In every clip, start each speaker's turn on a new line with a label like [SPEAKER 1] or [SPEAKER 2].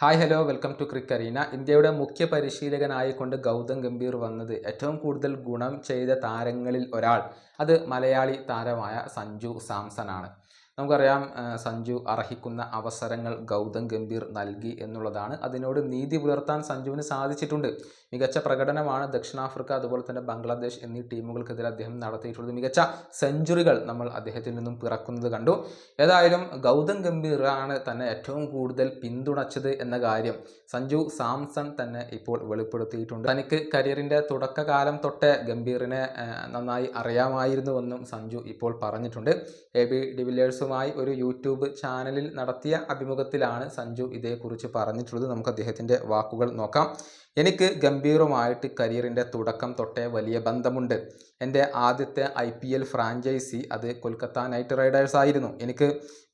[SPEAKER 1] Hi hello welcome to ക്രിക്ക് ക്രിക്കറീന ഇന്ത്യയുടെ മുഖ്യ പരിശീലകനായിക്കൊണ്ട് ഗൗതം ഗംഭീർ വന്നത് ഏറ്റവും കൂടുതൽ ഗുണം ചെയ്ത താരങ്ങളിൽ ഒരാൾ. അത് മലയാളി താരമായ സഞ്ജു സാംസൺ ആണ്. നമുക്കറിയാം സഞ്ജു അർഹിക്കുന്ന അവസരങ്ങൾ ഗൗതം ഗംഭീർ നൽകി എന്നുള്ളതാണ്. അതിനോട് നീതി പുലർത്താൻ സഞ്ജുവിന് സാധിച്ചിട്ടുണ്ട്. മികച്ച പ്രകടനമാണ് ദക്ഷിണാഫ്രിക്ക അതുപോലെ തന്നെ ബംഗ്ലാദേശ് എന്നീ ടീമുകൾക്കെതിരെ അദ്ദേഹം നടത്തിയിട്ടുള്ളത് മികച്ച സെഞ്ചുറികൾ നമ്മൾ അദ്ദേഹത്തിൽ നിന്നും പിറക്കുന്നത് കണ്ടു. ഏതായാലും ഗൗതം ഗംഭീറാണ് തന്നെ ഏറ്റവും കൂടുതൽ പിന്തുണച്ചത് എന്ന കാര്യം സഞ്ജു സാംസൺ തന്നെ ഇപ്പോൾ വെളിപ്പെടുത്തിയിട്ടുണ്ട്. തനിക്ക് കരിയറിന്റെ തുടക്കകാലം തൊട്ടേ ഗംഭീറിനെ നന്നായി അറിയാമായിരുന്നുവെന്നും സഞ്ജു ഇപ്പോൾ പറഞ്ഞിട്ടുണ്ട്. എ ബി ഡിവിലിയേഴ്സുമായി ഒരു യൂട്യൂബ് ചാനലിൽ നടത്തിയ അഭിമുഖത്തിലാണ് സഞ്ജു ഇതേക്കുറിച്ച് പറഞ്ഞിട്ടുള്ളത്. നമുക്ക് അദ്ദേഹത്തിന്റെ വാക്കുകൾ നോക്കാം. എനിക്ക് ഗംഭീറുമായിട്ട് കരിയറിന്റെ തുടക്കം തൊട്ടേ വലിയ ബന്ധമുണ്ട്. എന്റെ ആദ്യത്തെ ഐ പി എൽ ഫ്രാഞ്ചൈസി അത് കൊൽക്കത്ത നൈറ്റ് റൈഡേഴ്സ് ആയിരുന്നു. എനിക്ക്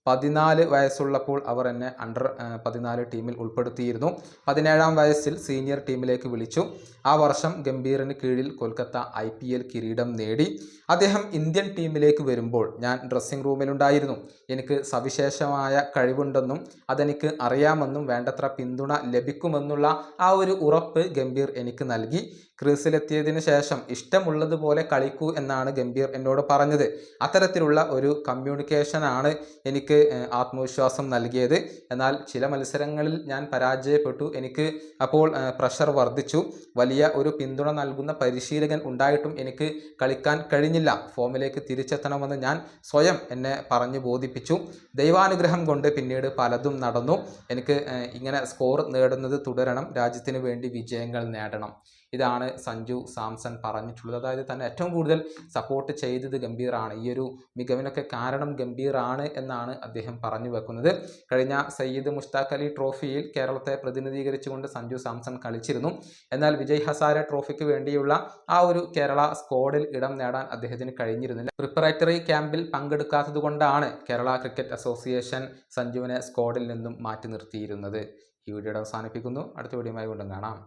[SPEAKER 1] പതിനാല് വയസ്സുള്ളപ്പോൾ അവർ എന്നെ അണ്ടർ പതിനാല് ടീമിൽ ഉൾപ്പെടുത്തിയിരുന്നു. പതിനേഴാം വയസ്സിൽ സീനിയർ ടീമിലേക്ക് വിളിച്ചു. ആ വർഷം ഗംഭീറിന് കീഴിൽ കൊൽക്കത്ത ഐ പി എൽ കിരീടം നേടി. അദ്ദേഹം ഇന്ത്യൻ ടീമിലേക്ക് വരുമ്പോൾ ഞാൻ ഡ്രസ്സിംഗ് റൂമിലുണ്ടായിരുന്നു. എനിക്ക് സവിശേഷമായ കഴിവുണ്ടെന്നും അതെനിക്ക് അറിയാമെന്നും വേണ്ടത്ര പിന്തുണ ലഭിക്കുമെന്നുള്ള ആ ഒരു ഉറപ്പ് ഗംഭീർ എനിക്ക് നൽകി. ക്രീസിലെത്തിയതിനു ശേഷം ഇഷ്ടമുള്ളതുപോലെ കളിക്കൂ എന്നാണ് ഗംഭീർ എന്നോട് പറഞ്ഞത്. അത്തരത്തിലുള്ള ഒരു കമ്മ്യൂണിക്കേഷനാണ് എനിക്ക് ആത്മവിശ്വാസം നൽകിയത്. എന്നാൽ ചില മത്സരങ്ങളിൽ ഞാൻ പരാജയപ്പെട്ടു. എനിക്ക് അപ്പോൾ പ്രഷർ വർദ്ധിച്ചു. വലിയ ഒരു പിന്തുണ നൽകുന്ന പരിശീലകൻ ഉണ്ടായിട്ടും എനിക്ക് കളിക്കാൻ കഴിഞ്ഞില്ല. ഫോമിലേക്ക് തിരിച്ചെത്തണമെന്ന് ഞാൻ സ്വയം എന്നെ പറഞ്ഞു ബോധിപ്പിച്ചു. ദൈവാനുഗ്രഹം കൊണ്ട് പിന്നീട് പലതും നടന്നു. എനിക്ക് ഇങ്ങനെ സ്കോർ നേടുന്നത് തുടരണം. രാജ്യത്തിന് വേണ്ടി വിജയങ്ങൾ നേടണം. ഇതാണ് സഞ്ജു സാംസൺ പറഞ്ഞിട്ടുള്ളത്. അതായത് തന്നെ ഏറ്റവും കൂടുതൽ സപ്പോർട്ട് ചെയ്തത് ഗംഭീറാണ്. ഈ ഒരു മികവിനൊക്കെ കാരണം ഗംഭീറാണ് എന്നാണ് അദ്ദേഹം പറഞ്ഞു വെക്കുന്നത്. കഴിഞ്ഞ സയ്യിദ് മുഷ്താഖ് അലി ട്രോഫിയിൽ കേരളത്തെ പ്രതിനിധീകരിച്ചുകൊണ്ട് സഞ്ജു സാംസൺ കളിച്ചിരുന്നു. എന്നാൽ വിജയ് ഹസാര ട്രോഫിക്ക് വേണ്ടിയുള്ള ആ ഒരു കേരള സ്ക്വാഡിൽ ഇടം നേടാൻ അദ്ദേഹത്തിന് കഴിഞ്ഞിരുന്നില്ല. പ്രിപ്പറേറ്ററി ക്യാമ്പിൽ പങ്കെടുക്കാത്തത് കൊണ്ടാണ് കേരള ക്രിക്കറ്റ് അസോസിയേഷൻ സഞ്ജുവിനെ സ്ക്വാഡിൽ നിന്നും മാറ്റി നിർത്തിയിരുന്നത്. ഈ വീഡിയോയുടെ അവസാനിപ്പിക്കുന്നു. അടുത്ത വീഡിയോയുമായി വീണ്ടും കാണാം.